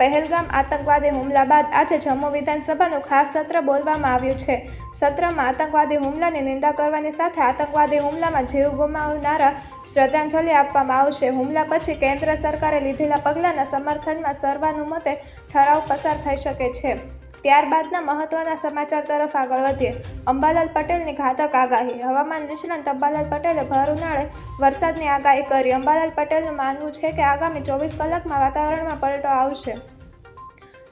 પહેલગામ આતંકવાદી હુમલા બાદ આજે જમ્મુ વિધાનસભાનું ખાસ સત્ર બોલવામાં આવ્યું છે. સત્રમાં આતંકવાદી હુમલાની નિંદા કરવાની સાથે આતંકવાદી હુમલામાં જીવ ગુમાવનારા શ્રદ્ધાંજલિ આપવામાં આવશે. હુમલા પછી કેન્દ્ર સરકારે લીધેલા પગલાંના સમર્થનમાં સર્વાનુમતે ઠરાવ પસાર થઈ શકે છે. ત્યારબાદના મહત્વના સમાચાર તરફ આગળ વધીએ. અંબાલાલ પટેલની ઘાતક આગાહી. હવામાન નિષ્ણાંત અંબાલાલ પટેલે ભર ઉનાળે વરસાદની આગાહી કરી. અંબાલાલ પટેલનું માનવું છે કે આગામી ચોવીસ કલાકમાં વાતાવરણમાં પલટો આવશે.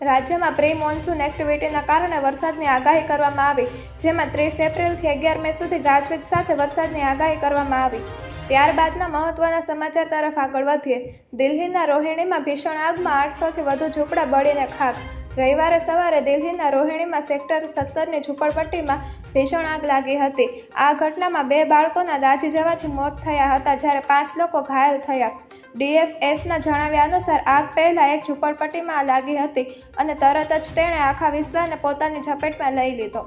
રાજ્યમાં પ્રી મોન્સૂન એક્ટિવિટીના કારણે વરસાદની આગાહી કરવામાં આવી, જેમાં ત્રીસ એપ્રિલથી અગિયાર મે સુધી ગાજવીજ સાથે વરસાદની આગાહી કરવામાં આવી. ત્યારબાદના મહત્વના સમાચાર તરફ આગળ વધીએ. દિલ્હીના રોહિણીમાં ભીષણ આગમાં આઠસોથી વધુ ઝૂંપડા બળીને ખાક રવિવારે સવારે દિલ્હીના રોહિણીમાં સેક્ટર સત્તરની ઝૂંપડપટ્ટીમાં ભીષણ આગ લાગી હતી. આ ઘટનામાં બે બાળકોના દાઝી જવાથી મોત થયા હતા, જ્યારે પાંચ લોકો ઘાયલ થયા. ડીએફએસના જણાવ્યા અનુસાર, આગ પહેલાં એક ઝૂંપડપટ્ટીમાં લાગી હતી અને તરત જ તેણે આખા વિસ્તારને પોતાની ઝપેટમાં લઈ લીધો.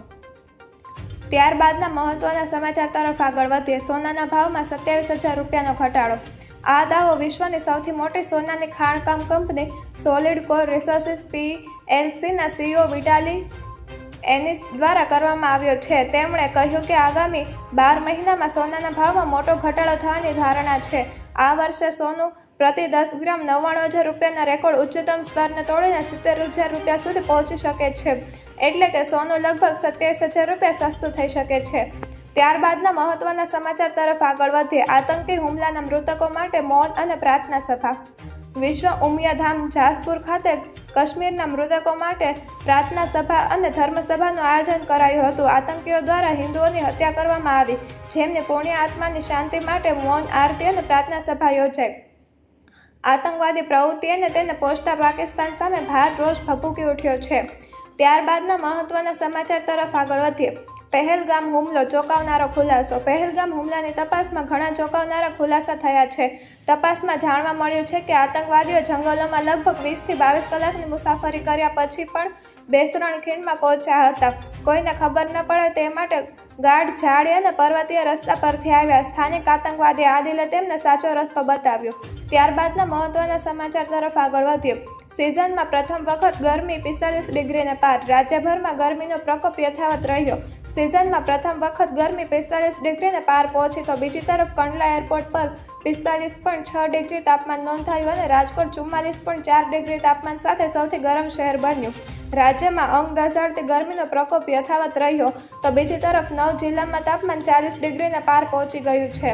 ત્યારબાદના મહત્વના સમાચાર તરફ આગળ વધીએ. સોનાના ભાવમાં સત્યાવીસ હજાર રૂપિયાનો ઘટાડો આ દાવો વિશ્વની સૌથી મોટી સોનાની ખાણકામ company solid core resources P એલસીના CEO Vitaly એનિસ દ્વારા કરવામાં આવ્યો છે. તેમણે કહ્યું કે આગામી બાર મહિનામાં સોનાના ભાવમાં મોટો ઘટાડો થવાની ધારણા છે. આ વર્ષે સોનું પ્રતિ દસ ગ્રામ નવ્વાણું હજાર રૂપિયાના રેકોર્ડ ઉચ્ચતમ સ્તરને તોડીને સિત્તેર હજાર રૂપિયા સુધી પહોંચી શકે છે. એટલે કે સોનું લગભગ સત્યાવીસ હજાર રૂપિયા સસ્તું થઈ શકે છે. ત્યારબાદના મહત્વના સમાચાર તરફ આગળ વધીએ આતંકી હુમલાના મૃતકો માટે મૌન અને પ્રાર્થના સભા. વિશ્વ ઉમિયાધામ જાસપુર ખાતે કાશ્મીરના મૃતકો માટે પ્રાર્થના સભા અને ધર્મસભાનું આયોજન કરાયું હતું. આતંકીઓ દ્વારા હિન્દુઓની હત્યા કરવામાં આવી, જેમને પુણ્ય, આત્માની શાંતિ માટે મૌન, આરતી અને પ્રાર્થના સભા યોજાઈ. આતંકવાદી પ્રવૃત્તિ અને તેને પહોંચતા પાકિસ્તાન સામે ભાર રોષ ભભૂકી ઉઠ્યો છે. ત્યારબાદના મહત્વના સમાચાર તરફ આગળ વધીએ. પહેલગામ હુમલો ચોંકાવનારો ખુલાસો. પહેલગામ હુમલાની તપાસમાં ઘણા ચોંકાવનારા ખુલાસા થયા છે. તપાસમાં જાણવા મળ્યું છે કે આતંકવાદીઓ જંગલોમાં લગભગ વીસથી બાવીસ કલાકની મુસાફરી કર્યા પછી પણ બેસરણ ખીણમાં પહોંચ્યા હતા. કોઈને ખબર ન પડે તે માટે ગાઢ ઝાડી અને પર્વતીય રસ્તા પરથી આવ્યા. સ્થાનિક આતંકવાદી આદિલે તેમને સાચો રસ્તો બતાવ્યો. ત્યારબાદના મહત્વના સમાચાર તરફ આગળ વધ્યો. સિઝનમાં પ્રથમ વખત ગરમી પિસ્તાલીસ ડિગ્રીને પાર. રાજ્યભરમાં ગરમીનો પ્રકોપ યથાવત રહ્યો. સિઝનમાં પ્રથમ વખત ગરમી પિસ્તાલીસ ડિગ્રીને પાર પહોંચી તો બીજી તરફ કંડલા એરપોર્ટ પર પિસ્તાલીસ પોઈન્ટ છ ડિગ્રી તાપમાન નોંધાયું અને રાજકોટ ચુમ્માલીસ પોઈન્ટ ચાર ડિગ્રી તાપમાન સાથે સૌથી ગરમ શહેર બન્યું. રાજ્યમાં અંગ ઘસડતી ગરમીનો પ્રકોપ યથાવત રહ્યો તો બીજી તરફ નવ જિલ્લામાં તાપમાન ચાલીસ ડિગ્રીને પાર પહોંચી ગયું છે.